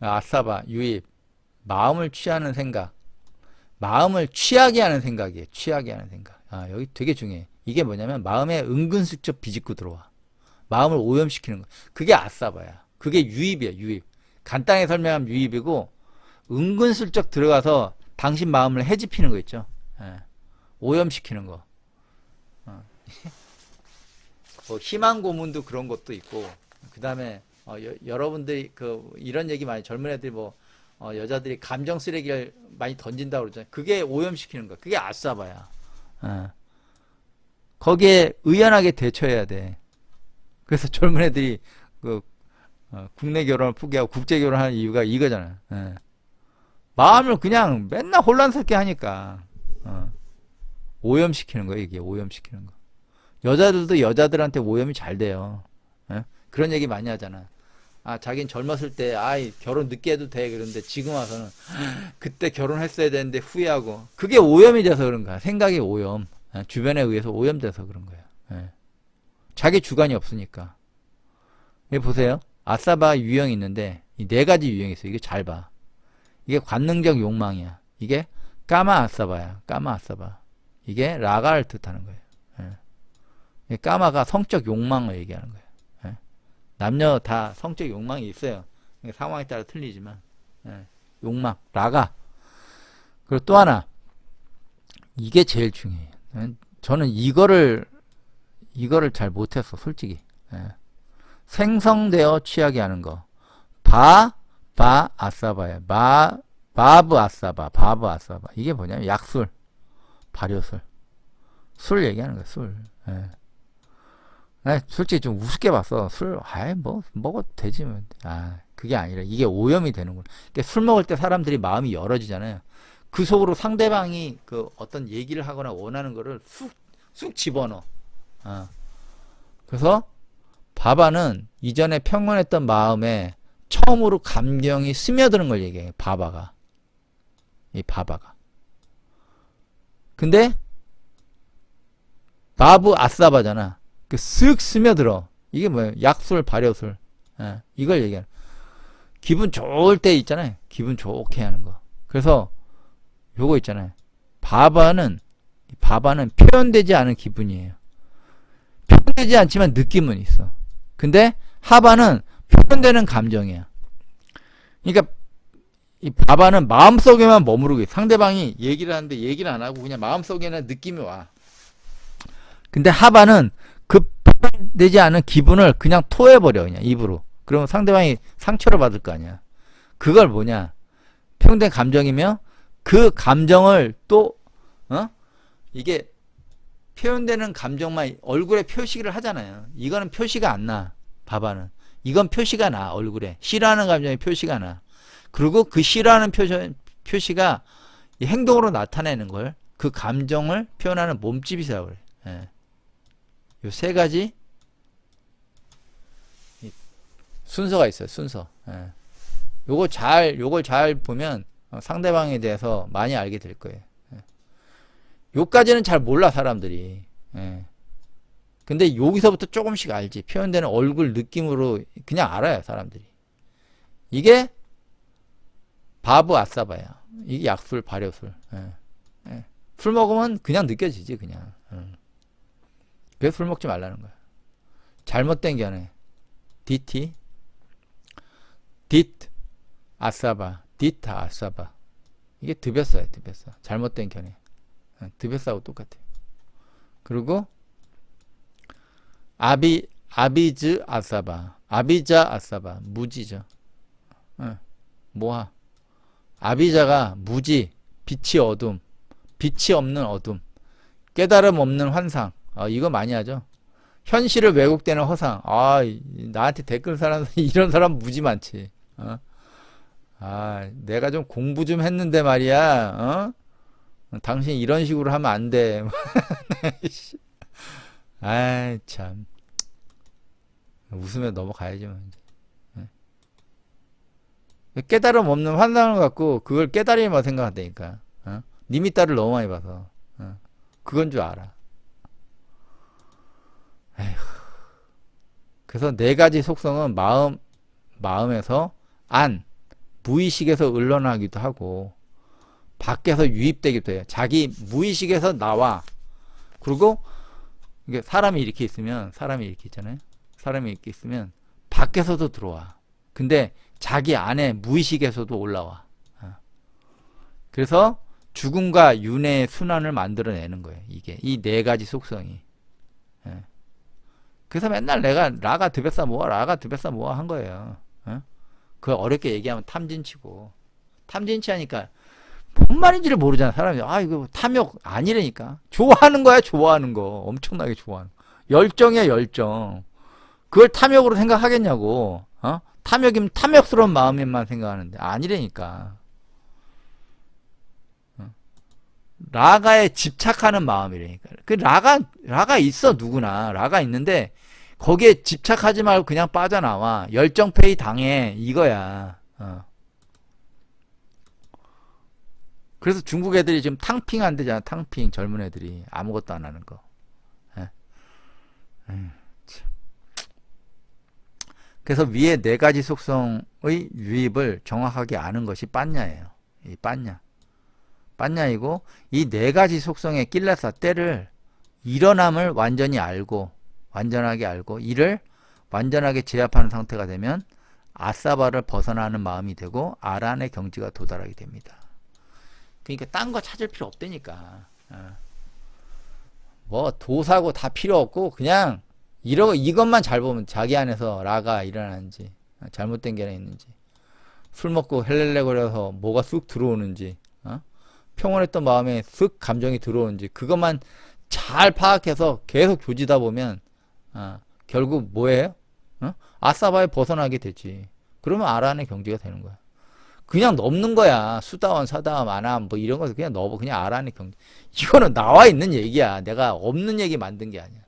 아싸바, 유입. 마음을 취하는 생각. 마음을 취하게 하는 생각이에요. 취하게 하는 생각. 아, 여기 되게 중요해. 이게 뭐냐면 마음에 은근슬쩍 비집고 들어와. 마음을 오염시키는 거. 그게 아싸바야. 그게 유입이야, 유입. 간단하게 설명하면 유입이고, 은근슬쩍 들어가서 당신 마음을 해집히는 거 있죠. 예. 오염시키는 거. 어. 뭐 희망 고문도 그런 것도 있고, 그 다음에, 어, 여, 여러분들이 그, 이런 얘기 많이 젊은 애들이 뭐, 어, 여자들이 감정 쓰레기를 많이 던진다고 그러잖아요. 그게 오염시키는 거. 그게 아싸바야. 어. 거기에 의연하게 대처해야 돼. 그래서 젊은 애들이 그 어, 국내 결혼을 포기하고 국제 결혼하는 이유가 이거잖아. 예. 마음을 그냥 맨날 혼란스럽게 하니까 어. 오염시키는 거예요. 이게 오염시키는 거. 여자들도 여자들한테 오염이 잘 돼요. 예? 그런 얘기 많이 하잖아. 아, 자긴 젊었을 때, 아이, 결혼 늦게 해도 돼. 그런데 지금 와서는, 그때 결혼했어야 되는데 후회하고. 그게 오염이 돼서 그런 거야. 생각이 오염. 예, 주변에 의해서 오염돼서 그런 거야. 예. 자기 주관이 없으니까. 여기 보세요. 아싸바 유형이 있는데, 이 네 가지 유형이 있어. 이게 잘 봐. 이게 관능적 욕망이야. 이게 까마 아싸바야. 까마 아싸바. 이게 라가를 뜻하는 거예요. 예. 이 까마가 성적 욕망을 얘기하는 거예요. 예. 남녀 다 성적 욕망이 있어요. 상황에 따라 틀리지만, 예. 욕망, 라가. 그리고 또 하나, 이게 제일 중요해요. 예. 저는 이거를, 이거를 잘 못했어, 솔직히. 예. 생성되어 취하게 하는 거. 바, 바, 아싸바야. 바, 바브 아싸바, 바브 아싸바. 이게 뭐냐면 약술, 발효술. 술 얘기하는 거야, 술. 예. 나 솔직히 좀 우습게 봤어. 술, 아이, 뭐, 먹어도 되지. 뭐. 아, 그게 아니라 이게 오염이 되는구나. 그러니까 술 먹을 때 사람들이 마음이 열어지잖아요. 그 속으로 상대방이 그 어떤 얘기를 하거나 원하는 거를 쑥, 쑥 집어넣어. 어. 그래서 바바는 이전에 평온했던 마음에 처음으로 감정이 스며드는 걸 얘기해. 바바가. 이 바바가. 근데 바브 아싸바잖아. 그쓱 스며들어. 이게 뭐예요? 약술, 발효술. 예, 이걸 얘기하는. 기분 좋을 때 있잖아요. 기분 좋게 하는 거. 그래서 요거 있잖아요. 바바는 바바는 표현되지 않은 기분이에요. 표현되지 않지만 느낌은 있어. 근데 하바는 표현되는 감정이야. 그러니까 이 바바는 마음속에만 머무르고. 상대방이 얘기를 하는데 얘기를 안 하고 그냥 마음속에는 느낌이 와. 근데 하바는 그 되지 않은 기분을 그냥 토해버려 그냥 입으로. 그러면 상대방이 상처를 받을 거 아니야. 그걸 뭐냐? 표현된 감정이며 그 감정을 또 어? 이게 표현되는 감정만 얼굴에 표시를 하잖아요. 이거는 표시가 안 나. 바바는. 이건 표시가 나. 얼굴에. 싫어하는 감정이 표시가 나. 그리고 그 싫어하는 표시, 표시가 이 행동으로 나타내는 걸 그 감정을 표현하는 몸집이라고 그래. 예. 요 세 가지 이 순서가 있어요. 순서. 예. 요거 잘 요걸 잘 보면 어, 상대방에 대해서 많이 알게 될 거예요. 예. 요까지는 잘 몰라 사람들이. 예. 근데 여기서부터 조금씩 알지. 표현되는 얼굴 느낌으로 그냥 알아요 사람들이. 이게 바브 아싸바야. 이게 약술 발효술. 예. 예. 술 먹으면 그냥 느껴지지 그냥. 예. 그래서 술 먹지 말라는 거야. 잘못된 견해. DT, 딧, 아싸바, 디타, 아싸바. 이게 드베사야, 드베사. 잘못된 견해. 예, 드베사하고 똑같아. 그리고 아비, 아비즈, 아싸바. 아비자, 아싸바. 무지죠. 예, 모하. 아비자가 무지, 빛이 어둠, 빛이 없는 어둠, 깨달음 없는 환상. 아, 이거 많이 하죠. 현실을 왜곡되는 허상. 아, 이- 나한테 댓글 사람 이런 사람 무지 많지. 어? 아, 내가 좀 공부 좀 했는데 말이야. 어? 당신 이런 식으로 하면 안 돼. 아이, 참. 웃으며 넘어가야지. 뭐. 예. 깨달음 없는 환상을 갖고 그걸 깨달으리만 생각한다니까. 어? 님이 딸을 너무 많이 봐서. 어? 그건 줄 알아. 에휴. 그래서 네 가지 속성은 마음, 마음에서 안, 무의식에서 흘러나기도 하고 밖에서 유입되기도 해요. 자기 무의식에서 나와. 그리고 사람이 이렇게 있으면 사람이 이렇게 있잖아요. 사람이 이렇게 있으면 밖에서도 들어와. 근데 자기 안에 무의식에서도 올라와. 어. 그래서 죽음과 윤회의 순환을 만들어내는 거예요. 이게 이 네 가지 속성이. 예. 그래서 맨날 내가 라가 드베사 모아 라가 드베사 모아 한 거예요. 어? 그 어렵게 얘기하면 탐진치고 탐진치 하니까 뭔 말인지를 모르잖아 사람이 아 이거 탐욕 아니라니까 좋아하는 거야 좋아하는 거 엄청나게 좋아하는 거. 열정이야 열정 그걸 탐욕으로 생각하겠냐고 어? 탐욕이면 탐욕스러운 마음에만 생각하는데 아니라니까 어? 라가에 집착하는 마음이라니까 그 라가 라가 있어 누구나. 라가 있는데 거기에 집착하지 말고 그냥 빠져나와. 열정페이 당해. 이거야. 어. 그래서 중국 애들이 지금 탕핑 안 되잖아. 탕핑 젊은 애들이. 아무것도 안 하는 거. 예. 참. 그래서 위에 네 가지 속성의 유입을 정확하게 아는 것이 빤냐예요. 이 빤냐 빤냐이고 이 네 가지 속성의 낄레사 때를 일어남을 완전히 알고 완전하게 알고 이를 완전하게 제압하는 상태가 되면 아사바를 벗어나는 마음이 되고 아란의 경지가 도달하게 됩니다. 그러니까 딴 거 찾을 필요 없다니까. 어. 뭐 도사고 다 필요 없고 그냥 이러 이것만 잘 보면 자기 안에서 라가 일어나는지 어, 잘못된 게 있는지 술 먹고 헬렐레거려서 뭐가 쑥 들어오는지 어? 평온했던 마음에 쓱 감정이 들어오는지 그것만 잘 파악해서 계속 조지다 보면 어, 결국 뭐예요? 어? 아사바에 벗어나게 되지. 그러면 아란의 경지가 되는 거야. 그냥 넘는 거야. 수다원, 사다원, 아남 뭐 이런 거 그냥 넘어 그냥 아란의 경지. 이거는 나와 있는 얘기야. 내가 없는 얘기 만든 게 아니야.